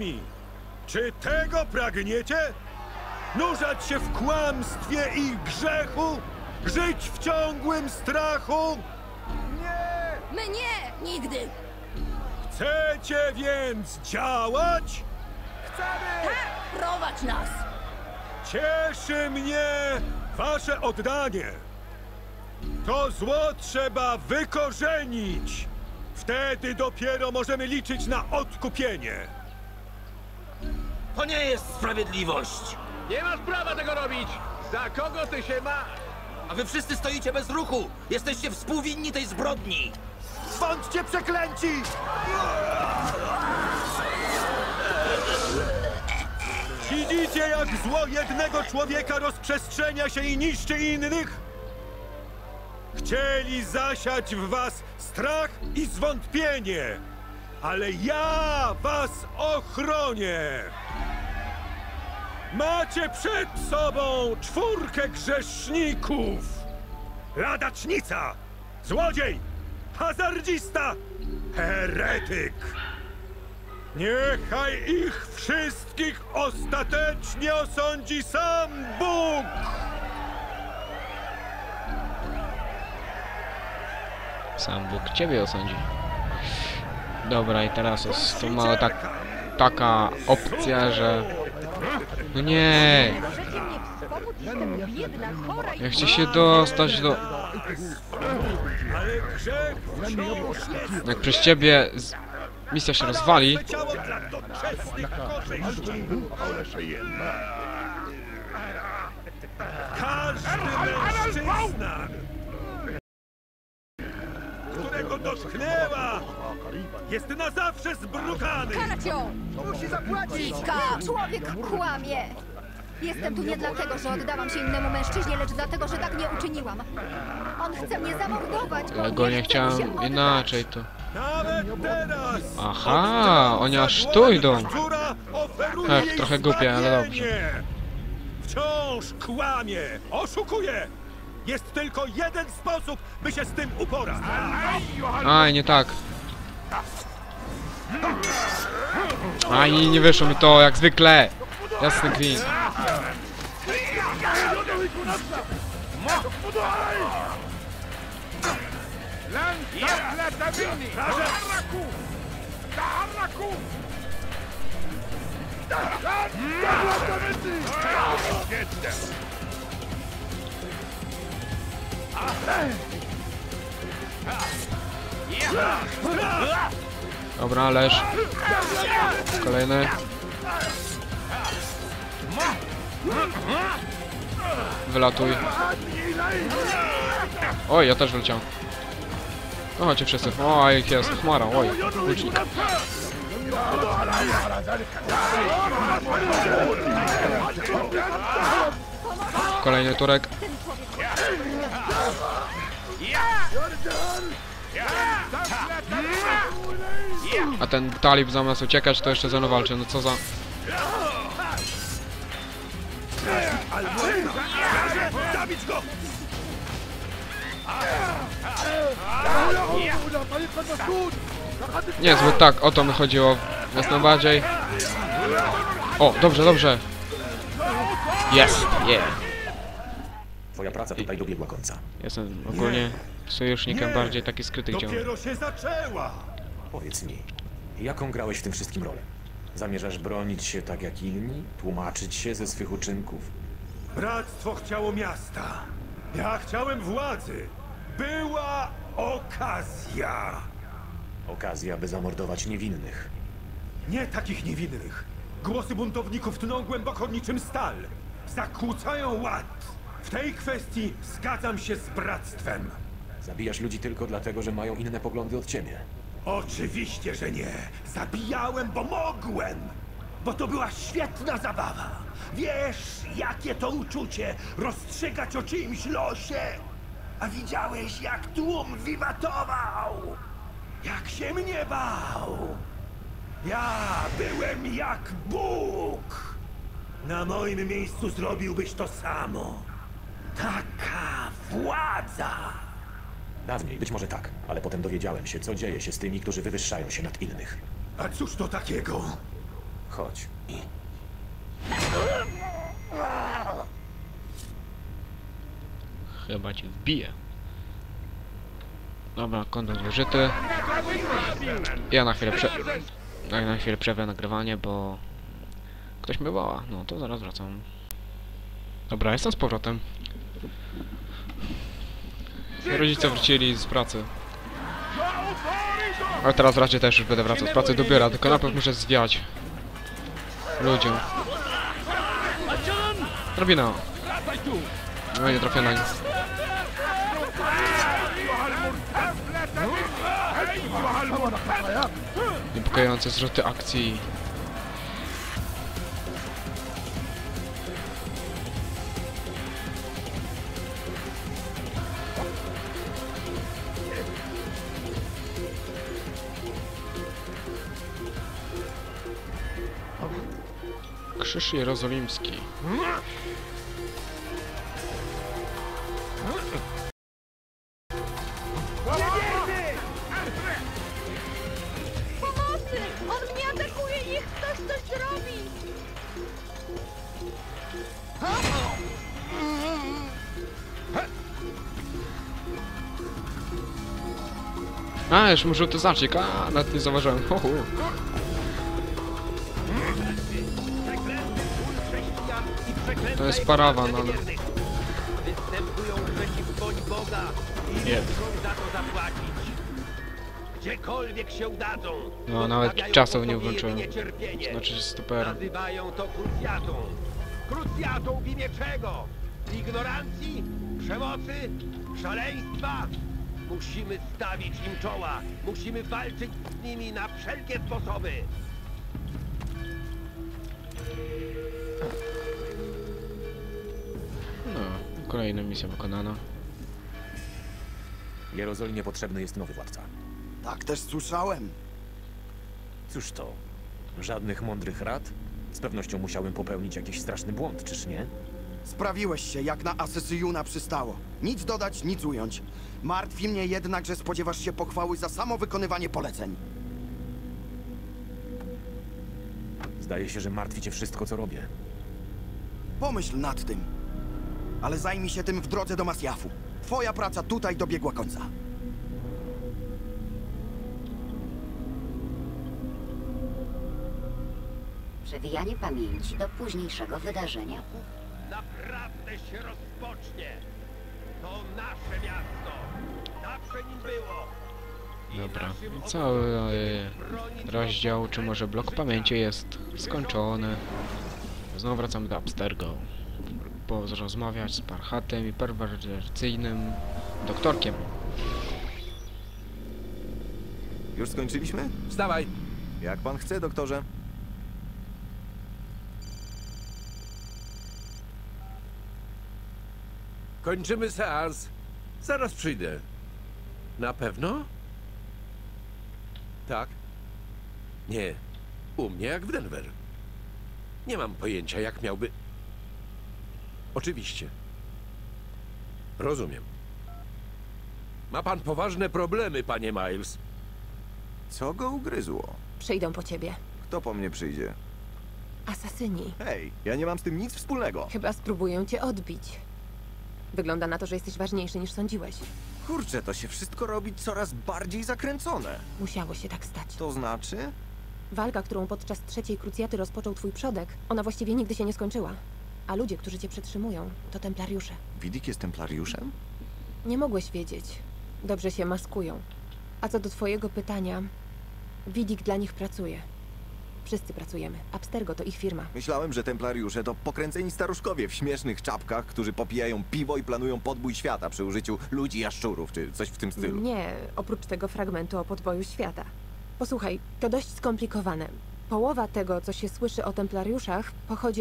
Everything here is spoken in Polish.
mi. Czy tego pragniecie? Nurzać się w kłamstwie i grzechu? Żyć w ciągłym strachu? Nie! My nie! Nigdy! Chcecie więc działać? Tak! Prowadź nas! Cieszy mnie wasze oddanie. To zło trzeba wykorzenić. Wtedy dopiero możemy liczyć na odkupienie. To nie jest sprawiedliwość! Nie masz prawa tego robić! Za kogo ty się masz? A wy wszyscy stoicie bez ruchu! Jesteście współwinni tej zbrodni! Bądźcie przeklęci! Widzicie, jak zło jednego człowieka rozprzestrzenia się i niszczy innych? Chcieli zasiać w was strach i zwątpienie, ale ja was ochronię! Macie przed sobą czwórkę grzeszników! Ladacznica! Złodziej! Hazardzista! Heretyk! Niechaj ich wszystkich ostatecznie osądzi sam Bóg! Sam Bóg ciebie osądzi. Dobra, i teraz jest tu mała Czekam. taka opcja, że... No nie! Ja chcę się dostać do... Jak przez ciebie z... misja się rozwali. Każdy mężczyzna, jest na zawsze zbrukany. Karać ją! Musi zapłacić! Liczka! Człowiek kłamie! Jestem tu nie dlatego, że oddałam się innemu mężczyźnie, lecz dlatego, że tak nie uczyniłam. On chce mnie zamordować, bo ale go nie chce mi się chciałem oddać. inaczej to... Nawet teraz! Aha, oni aż tu idą. Ech, trochę głupie, ale dobrze. Wciąż kłamie, oszukuje! Jest tylko jeden sposób, by się z tym uporać. Aj, nie tak. Aj, nie wyszło mi to, jak zwykle. Jasny gwint. Dobra, leż. Kolejny. Wylatuj. Oj, ja też wyleciałem. No chodźcie wszyscy. Oj, ich jest chmara, oj, łucznik. Kolejny turek. A ten talib zamiast uciekać, to jeszcze ze mną walczy. No co za... Zabić go! Niezły tak, o to mi chodziło. Jest najbardziej. O, dobrze, dobrze. Jest, yeah. Twoja praca tutaj dobiegła końca. Jestem ogólnie sojusznikiem bardziej taki skryty. Dopiero się zaczęła! Powiedz mi, jaką grałeś w tym wszystkim rolę? Zamierzasz bronić się tak jak inni? Tłumaczyć się ze swych uczynków? Bractwo chciało miasta. Ja chciałem władzy. Była okazja. Okazja, by zamordować niewinnych. Nie takich niewinnych. Głosy buntowników tną głęboko niczym stal. Zakłócają ład. W tej kwestii zgadzam się z bractwem. Zabijasz ludzi tylko dlatego, że mają inne poglądy od ciebie. Oczywiście, że nie. Zabijałem, bo mogłem. Bo to była świetna zabawa. Wiesz, jakie to uczucie rozstrzygać o czyimś losie? A widziałeś, jak tłum wiwatował? Jak się mnie bał? Ja byłem jak Bóg. Na moim miejscu zrobiłbyś to samo. Taka władza. Dawniej być może tak, ale potem dowiedziałem się, co dzieje się z tymi, którzy wywyższają się nad innych. A cóż to takiego? Chodź. Chyba cię wbije. Dobra, kontent wyżyty. Ja na chwilę prze... Ja na chwilę przerwę nagrywanie, bo... Ktoś mnie woła. No to zaraz wracam. Dobra, jestem z powrotem. Rodzice wrócili z pracy. Ale teraz raczej też już będę wracał z pracy do biura, tylko najpierw muszę zwiać ludziom. Drabina. No nie trafię na nic. Niepokojące zwroty akcji. Krzyż Jerozolimski. Pomocy! On mnie atakuje! Niech ktoś coś zrobi! A, już mu żółty znacznik, a nawet nie zauważyłem. Ho, ho. To jest parawan, ale... Występują przeciw Boga i Jest. muszą za to zapłacić. Gdziekolwiek się udadzą. No, nawet po nie włączyłem. Znaczy, super. Nazywają to krucjatą. Krucjatą w imię czego? Ignorancji? Przemocy? Szaleństwa? Musimy stawić im czoła. Musimy walczyć z nimi na wszelkie sposoby. Kolejna misja wykonana. Jerozolimie potrzebny jest nowy władca. Tak też słyszałem. Cóż to? Żadnych mądrych rad? Z pewnością musiałem popełnić jakiś straszny błąd, czyż nie? Sprawiłeś się, jak na Asesyjuna przystało. Nic dodać, nic ująć. Martwi mnie jednak, że spodziewasz się pochwały za samo wykonywanie poleceń. Zdaje się, że martwi cię wszystko, co robię. Pomyśl nad tym. Ale zajmij się tym w drodze do Masjafu. Twoja praca tutaj dobiegła końca. Przewijanie pamięci do późniejszego wydarzenia. Naprawdę się rozpocznie. To nasze miasto. Zawsze nim było. Dobra, cały e, rozdział, czy może blok pamięci jest skończony. Znowu wracamy do Abstergo. Porozmawiać z Parchatem i perwersyjnym doktorkiem. Już skończyliśmy? Wstawaj. Jak pan chce, doktorze. Kończymy seans. Zaraz przyjdę. Na pewno? Tak. Nie. U mnie jak w Denver. Nie mam pojęcia, jak miałby. Oczywiście. Rozumiem. Ma pan poważne problemy, panie Miles. Co go ugryzło? Przyjdą po ciebie. Kto po mnie przyjdzie? Asasyni. Hej, ja nie mam z tym nic wspólnego. Chyba spróbują cię odbić. Wygląda na to, że jesteś ważniejszy niż sądziłeś. Kurczę, to się wszystko robi coraz bardziej zakręcone. Musiało się tak stać. To znaczy? Walka, którą podczas trzeciej krucjaty rozpoczął twój przodek, ona właściwie nigdy się nie skończyła. A ludzie, którzy cię przetrzymują, to templariusze. Widik jest templariuszem? Nie mogłeś wiedzieć. Dobrze się maskują. A co do twojego pytania, Widik dla nich pracuje. Wszyscy pracujemy. Abstergo to ich firma. Myślałem, że templariusze to pokręceni staruszkowie w śmiesznych czapkach, którzy popijają piwo i planują podbój świata przy użyciu ludzi jaszczurów, czy coś w tym stylu. Nie, oprócz tego fragmentu o podboju świata. Posłuchaj, to dość skomplikowane. Połowa tego, co się słyszy o templariuszach, pochodzi